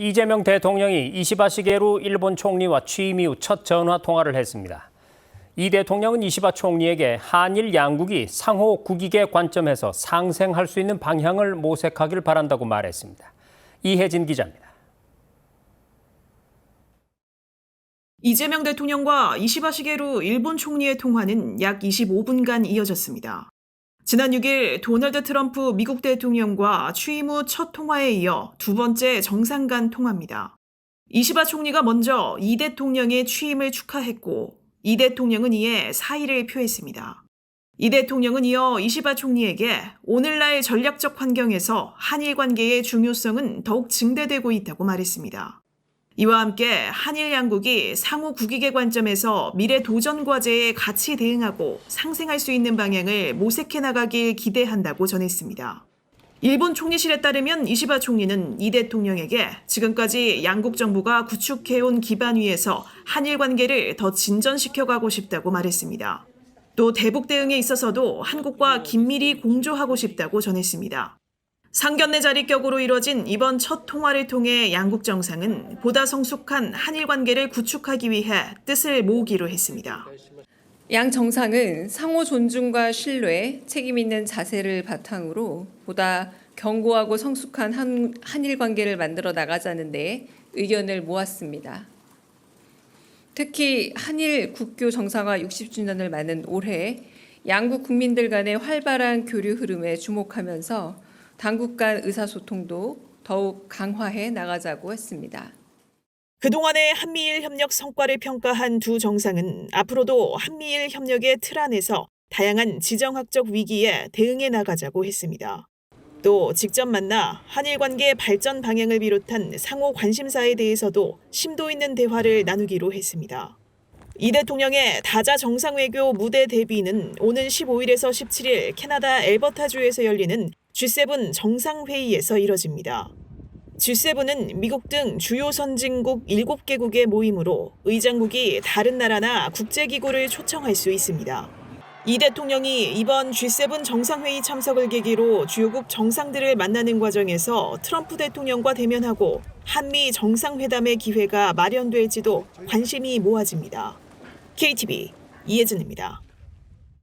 이재명 대통령이 이시바 시게루 일본 총리와 취임 이후 첫 전화 통화를 했습니다. 이 대통령은 이시바 총리에게 한일 양국이 상호 국익의 관점에서 상생할 수 있는 방향을 모색하길 바란다고 말했습니다. 이혜진 기자입니다. 이재명 대통령과 이시바 시게루 일본 총리의 통화는 약 25분간 이어졌습니다. 지난 6일 도널드 트럼프 미국 대통령과 취임 후 첫 통화에 이어 두 번째 정상 간 통화입니다. 이시바 총리가 먼저 이 대통령의 취임을 축하했고 이 대통령은 이에 사의를 표했습니다. 이 대통령은 이어 이시바 총리에게 오늘날 전략적 환경에서 한일 관계의 중요성은 더욱 증대되고 있다고 말했습니다. 이와 함께 한일 양국이 상호 국익의 관점에서 미래 도전 과제에 같이 대응하고 상생할 수 있는 방향을 모색해 나가길 기대한다고 전했습니다. 일본 총리실에 따르면 이시바 총리는 이 대통령에게 지금까지 양국 정부가 구축해온 기반 위에서 한일 관계를 더 진전시켜 가고 싶다고 말했습니다. 또 대북 대응에 있어서도 한국과 긴밀히 공조하고 싶다고 전했습니다. 상견례 자리 격으로 이뤄진 이번 첫 통화를 통해 양국 정상은 보다 성숙한 한일 관계를 구축하기 위해 뜻을 모으기로 했습니다. 양 정상은 상호 존중과 신뢰, 책임 있는 자세를 바탕으로 보다 견고하고 성숙한 한, 한일 관계를 만들어 나가자는데 의견을 모았습니다. 특히 한일 국교 정상화 60주년을 맞는 올해 양국 국민들 간의 활발한 교류 흐름에 주목하면서 당국 간 의사소통도 더욱 강화해 나가자고 했습니다. 그동안의 한미일 협력 성과를 평가한 두 정상은 앞으로도 한미일 협력의 틀 안에서 다양한 지정학적 위기에 대응해 나가자고 했습니다. 또 직접 만나 한일 관계 발전 방향을 비롯한 상호 관심사에 대해서도 심도 있는 대화를 나누기로 했습니다. 이 대통령의 다자 정상외교 무대 대비는 오는 15일에서 17일 캐나다 엘버타주에서 열리는 G7 정상회의에서 이뤄집니다. G7은 미국 등 주요 선진국 7개국의 모임으로 의장국이 다른 나라나 국제기구를 초청할 수 있습니다. 이 대통령이 이번 G7 정상회의 참석을 계기로 주요국 정상들을 만나는 과정에서 트럼프 대통령과 대면하고 한미 정상회담의 기회가 마련될지도 관심이 모아집니다. KTV 이혜진입니다.